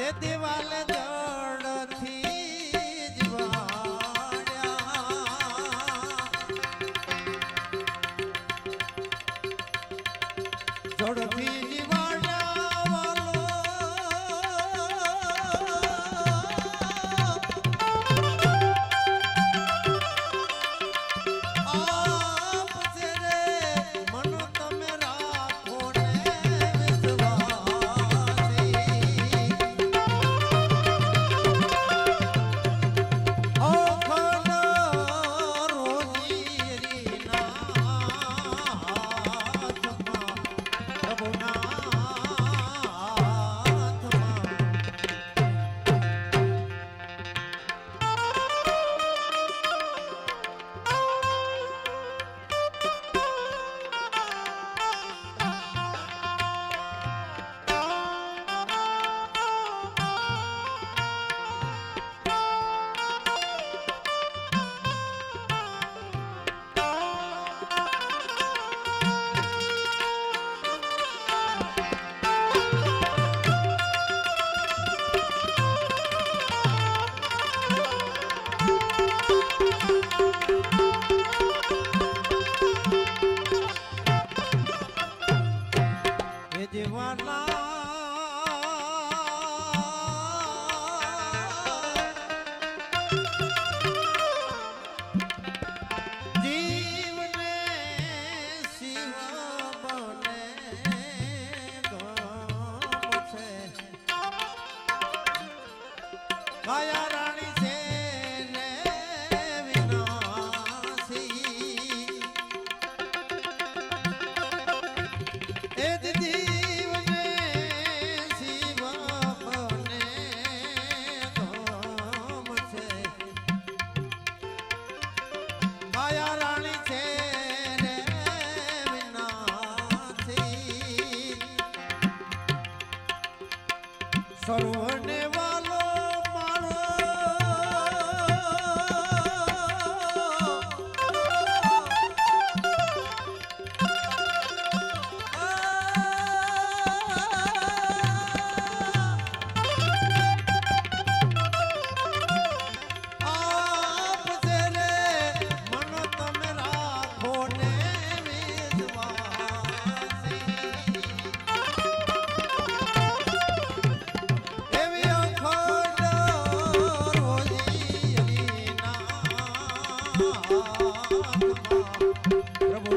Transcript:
તે દિવાલ જળથી જોડથી માયા રાણી છે ને વિનાશી. એ જીવને શિવ બને છે. માયા সর্বনা પ્રભુ